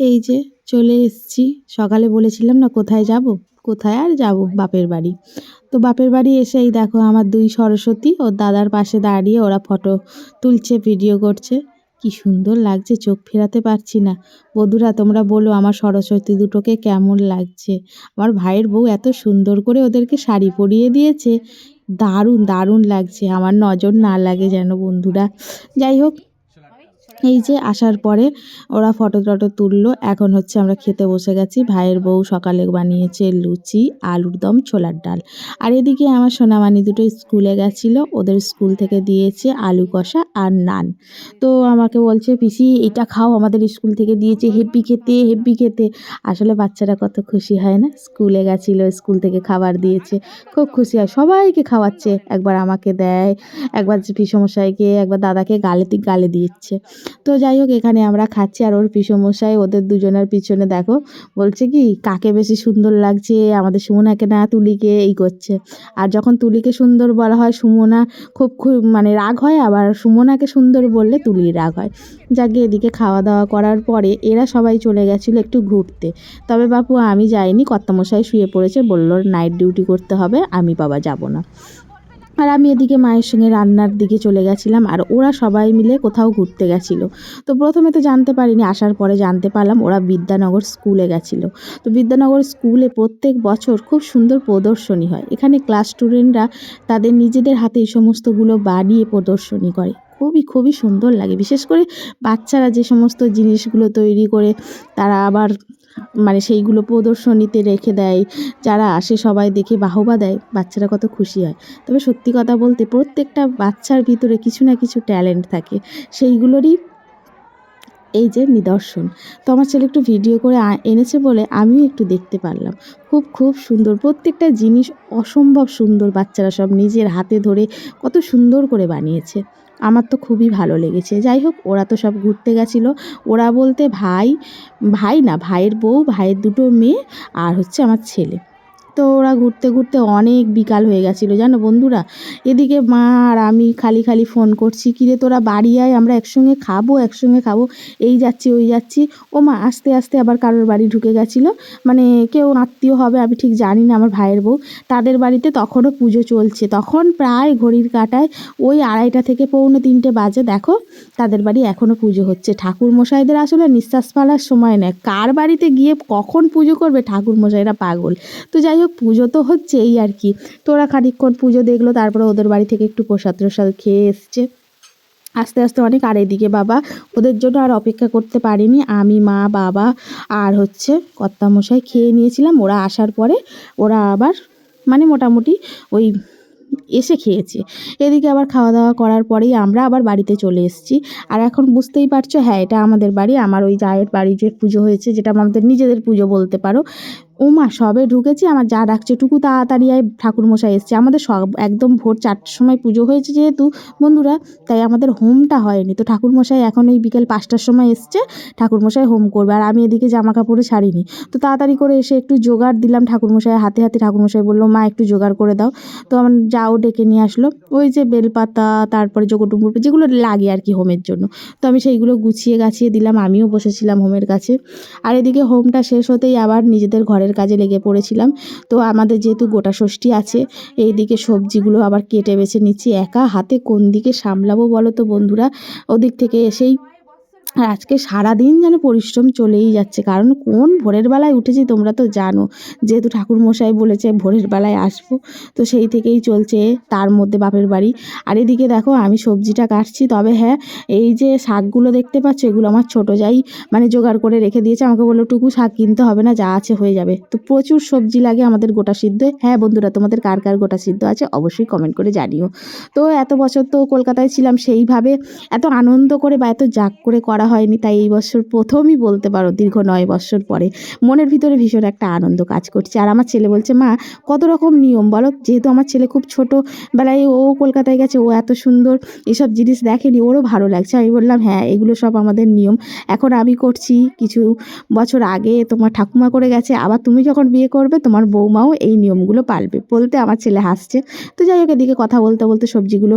এই যে চলে এসেছি। সকালে বলেছিলাম না, কোথায় যাব? কোথায় আর যাব? বাপের বাড়ি। তো বাপের বাড়ি এসেই দেখো আমার দুই সরস্বতী ও দাদার পাশে দাঁড়িয়ে ওরা ফটো তুলছে, ভিডিও করছে। কি সুন্দর লাগছে, চোখ ফেরাতে পারছি না। বধুরা, তোমরা বলো আমার সরস্বতী দুটোকে কেমন লাগছে? আমার ভাইয়ের বউ এত সুন্দর করে ওদেরকে শাড়ি পরিয়ে দিয়েছে। দারুণ দারুণ লাগছে। আমার নজর না লাগে যেন, বন্ধুরা। যাই হোক এই যে আসার পরে ওরা ফটো টটো তুললো। এখন হচ্ছে আমরা খেতে বসে গেছি। ভাইয়ের বউ সকালে বানিয়েছে লুচি, আলুর দম, ছোলার ডাল। আর এদিকে আমার সোনামানি দুটো স্কুলে গেছিল। ওদের স্কুল থেকে দিয়েছে আলু কষা আর নান। তো আমাকে বলছে, পিসি, এটা খাও। আমাদের স্কুল থেকে দিয়েছে হেব্বি খেতে হেব্বি খেতে। আসলে বাচ্চারা কত খুশি হয় না? স্কুলে গেছিল, স্কুল থেকে খাবার দিয়েছে। খুব খুশি হয়। সবাইকে খাওয়াচ্ছে। একবার আমাকে দেয়, একবার পিসমশাইকে, একবার দাদাকে গালে গালে দিচ্ছে। তো যাই হোক, এখানে আমরা খাচ্ছি আর ওর পিসমশাই ওদের দুজনের পিছনে দেখো, বলছে কি, কাকে বেশি সুন্দর লাগছে? আমাদের সুমনাকে না তুলিকে? এই করছে। আর যখন তুলিকে সুন্দর বলা হয়, সুমনা খুব খুব মানে রাগ হয়, আবার সুমনাকে সুন্দর বললে তুলির রাগ হয়। যাকে এদিকে খাওয়া দাওয়া করার পরে এরা সবাই চলে গেছিল একটু ঘুরতে। তবে বাপু, আমি যাইনি, কর্তামশাই শুয়ে পড়েছে, বলল নাইট ডিউটি করতে হবে, আমি বাবা যাব না। আর আমি এদিকে মায়ের সঙ্গে রান্নার দিকে চলে গেছিলাম, আর ওরা সবাই মিলে কোথাও ঘুরতে গেছিল। তো প্রথমে তো জানতে পারিনি, আসার পরে জানতে পারলাম ওরা বিদ্যানগর স্কুলে গেছিল। তো বিদ্যানগর স্কুলে প্রত্যেক বছর খুব সুন্দর প্রদর্শনী হয়। এখানে ক্লাস স্টুডেন্টরা তাদের নিজেদের হাতে এই সমস্তগুলো বানিয়ে প্রদর্শনী করে। খুবই খুবই সুন্দর লাগে। বিশেষ করে বাচ্চারা যে সমস্ত জিনিসগুলো তৈরি করে, তারা আবার মানে সেইগুলো প্রদর্শনীতে রেখে দেয়, যারা আসে সবাই দেখে বাহবা দেয়, বাচ্চারা কত খুশি হয়। তবে সত্যি কথা বলতে প্রত্যেকটা বাচ্চার ভিতরে কিছু না কিছু ট্যালেন্ট থাকে। সেইগুলোরই এই যে নিদর্শন। তো আমার ছেলে একটু ভিডিও করে এনেছে বলে আমিও একটু দেখতে পারলাম। খুব খুব সুন্দর। প্রত্যেকটা জিনিস অসম্ভব সুন্দর বাচ্চারা সব নিজের হাতে ধরে কত সুন্দর করে বানিয়েছে। আমার তো খুবই ভালো লেগেছে। যাই হোক, ওরা তো সব ঘুরতে গেছিল। ওরা বলতে ভাই ভাই না, ভাইয়ের বউ, ভাইয়ের দুটো মেয়ে আর হচ্ছে আমার ছেলে। তো ওরা ঘুরতে ঘুরতে অনেক বিকাল হয়ে গেছিল, জানো বন্ধুরা? এদিকে মা আর আমি খালি খালি ফোন করছি, কিরে তোরা বাড়ি আয়, আমরা একসঙ্গে খাব একসঙ্গে খাব, এই যাচ্ছি, ওই যাচ্ছি। ও মা আস্তে আস্তে আবার কারোর বাড়ি ঢুকে গেছিল মানে কেউ আত্মীয় হবে, আমি ঠিক জানি না আমার ভাইয়ের বউ। তাদের বাড়িতে তখনও পুজো চলছে, তখন প্রায় ঘড়ির কাটায় ওই আড়াইটা থেকে পৌনে তিনটে বাজে, দেখো, তাদের বাড়ি এখনও পুজো হচ্ছে। ঠাকুর মশাইদের আসলে নিঃশ্বাস ফেলার সময় নেয়, কার বাড়িতে গিয়ে কখন পুজো করবে ঠাকুর মশাইরা পাগল। তো যাই হোক পুজো তো হচ্ছে এই আর কি। তো ওরা খানিকক্ষণ পুজো দেখল, তারপরে ওদের বাড়ি থেকে একটু প্রসাদ প্রসাদ খেয়ে এসছে। আস্তে আস্তে অনেক, আর এদিকে বাবা ওদের জন্য আর অপেক্ষা করতে পারিনি। আমি, মা, বাবা আর হচ্ছে কর্তামশাই খেয়ে নিয়েছিলাম। ওরা আসার পরে ওরা আবার মানে মোটামুটি ওই এসে খেয়েছে। এদিকে আবার খাওয়া দাওয়া করার পরেই আমরা আবার বাড়িতে চলে এসেছি। আর এখন বুঝতেই পারছ হ্যাঁ এটা আমাদের বাড়ি। আমার ওই জায়ের বাড়ি যে পুজো হয়েছে, যেটা আমাদের নিজেদের পুজো বলতে পারো ও মা সবে ঢুকেছি, আমার যা ডাকছে টুকু তাড়াতাড়ি আয়, ঠাকুরমশাই এসছে। আমাদের সব, একদম ভোর চারটার সময় পুজো হয়েছে যেহেতু, বন্ধুরা, তাই আমাদের হোমটা হয়নি। তো ঠাকুরমশাই এখন ওই বিকেল পাঁচটার সময় এসছে, ঠাকুরমশাই হোম করবে। আর আমি এদিকে জামা কাপড়ে ছাড়িনি। তো তাড়াতাড়ি করে এসে একটু জোগাড় দিলাম ঠাকুরমশাই। হাতে হাতে ঠাকুরমশাই বলল, মা, একটু জোগাড় করে দাও। তো আমার যাও ডেকে নিয়ে আসলো। ওই যে বেলপাতা, তারপরে যোগটুম্বুর যেগুলো লাগে আর কি হোমের জন্য। তো আমি সেইগুলো গুছিয়ে গাছিয়ে দিলাম। আমিও বসেছিলাম হোমের কাছে। আর এদিকে হোমটা শেষ হতেই আবার নিজেদের ঘরের ঘরের কাজে লেগে পড়েছিলাম। তো আমাদের যেহেতু গোটা ষষ্ঠী আছে এই দিকে সবজিগুলো আবার কেটে বেছে নিচ্ছি। একা হাতে কোন দিকে সামলাবো বলো তো বন্ধুরা? ওদিক থেকে এসেই আর আজকে সারাদিন যেন পরিশ্রম চলেই যাচ্ছে। কারণ কোন ভোরের বেলায় উঠেছি তোমরা তো জানো। যেহেতু ঠাকুরমশাই বলেছে ভোরের বেলায় আসব, তো সেই থেকেই চলছে তার মধ্যে বাপের বাড়ি। আর এদিকে দেখো, আমি সবজিটা কাটছি। তবে হ্যাঁ এই যে শাকগুলো দেখতে পাচ্ছ, এগুলো আমার ছোটো যাই মানে জোগাড় করে রেখে দিয়েছে। আমাকে বলল, টুকু শাক কিনতে হবে না, যা আছে হয়ে যাবে। তো প্রচুর সবজি লাগে আমাদের গোটা সিদ্ধ। হ্যাঁ বন্ধুরা, তোমাদের কার কার গোটা সিদ্ধ আছে অবশ্যই কমেন্ট করে জানিও। তো এত বছর তো কলকাতায় ছিলাম সেইভাবে এত আনন্দ করে বা এত জাগ করে করা হয়নি, তাই এই বছর প্রথমই বলতে পারো দীর্ঘ নয় বছর পরে। মনের ভিতরে ভীষণ একটা আনন্দ কাজ করছে। আর আমার ছেলে বলছে, মা, কত রকম নিয়ম বলো? যেহেতু আমার ছেলে খুব ছোটোবেলায় ও কলকাতায় গেছে, ও এত সুন্দর এসব জিনিস দেখেনি, ওরও ভালো লাগছে। আমি বললাম হ্যাঁ এগুলো সব আমাদের নিয়ম। এখন আমি করছি, কিছু বছর আগে তোমার ঠাকুমা করে গেছে, আবার তুমি যখন বিয়ে করবে, তোমার বৌমাও এই নিয়মগুলো পালবে। বলতে আমার ছেলে হাসছে। তো যাই হোক, এদিকে কথা বলতে বলতে সবজিগুলো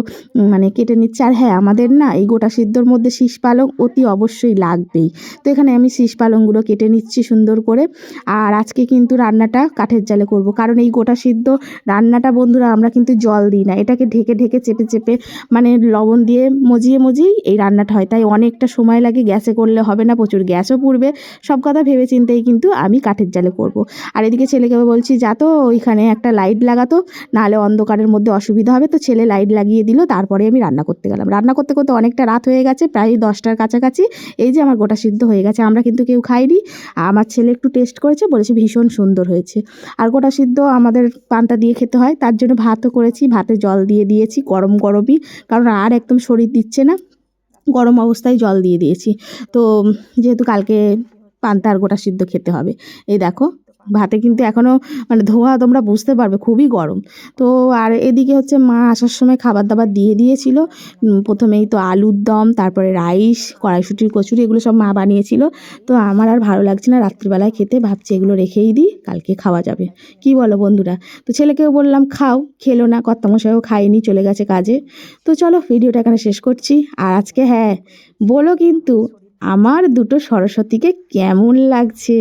মানে কেটে নিচ্ছে। আর হ্যাঁ আমাদের না এই গোটা সিদ্ধর মধ্যে শীষ পালং অতি অবশ্যই লাগবেই। তো এখানে আমি শীষ পালংগুলো কেটে নিচ্ছি সুন্দর করে। আর আজকে কিন্তু রান্নাটা কাঠের জালে করব। কারণ এই গোটা সিদ্ধ রান্নাটা বন্ধুরা আমরা কিন্তু জল দিই না। এটাকে ঢেকে ঢেকে চেপে চেপে মানে লবণ দিয়ে মজিয়ে মজিয়েই এই রান্নাটা হয়। তাই অনেকটা সময় লাগে গ্যাসে করলে হবে না, প্রচুর গ্যাসও পুড়বে। সব কথা ভেবে চিন্তেই কিন্তু আমি কাঠের জালে করব। আর এদিকে ছেলেকে বলছি, যা তো ওইখানে একটা লাইট লাগাতো, নাহলে অন্ধকারের মধ্যে অসুবিধা হবে। তো ছেলে লাইট লাগিয়ে দিল, তারপরে আমি রান্না করতে গেলাম। রান্না করতে করতে অনেকটা রাত হয়ে গেছে, প্রায় দশটার কাছাকাছি। এই যে আমার গোটা সিদ্ধ হয়ে গেছে, আমরা কিন্তু কেউ খাইনি। আমার ছেলে একটু টেস্ট করেছে, বলেছে ভীষণ সুন্দর হয়েছে। আর গোটা সিদ্ধ আমাদের পান্তা দিয়ে খেতে হয়, তার জন্য ভাতও করেছি, ভাতে জল দিয়ে দিয়েছি, গরম গরমই, কারণ আর একদম শরীর দিচ্ছে না। গরম অবস্থায় জল দিয়ে দিয়েছি। তো যেহেতু কালকে পান্তা আর গোটা সিদ্ধ খেতে হবে। এই দেখো ভাতে কিন্তু এখনও মানে ধোয়া তোমরা বুঝতে পারবে, খুবই গরম। তো আর এদিকে হচ্ছে মা আসার সময় খাবার দাবার দিয়ে দিয়েছিল। প্রথমেই তো আলুর দম, তারপরে রাইস, কড়াইশুটির কচুরি, এগুলো সব মা বানিয়েছিল। তো আমার আর ভালো লাগছে না, রাত্রিবেলায় খেতে। ভাবছি এগুলো রেখেই দিই, কালকে খাওয়া যাবে। কি বলো বন্ধুরা? তো ছেলেকেও বললাম, খাও, খেলো না, কর্তামশাইও খায়নি, চলে গেছে কাজে। তো চলো, ভিডিওটা এখানে শেষ করছি। আর আজকে হ্যাঁ বলো কিন্তু আমার দুটো সরস্বতীকে কেমন লাগছে?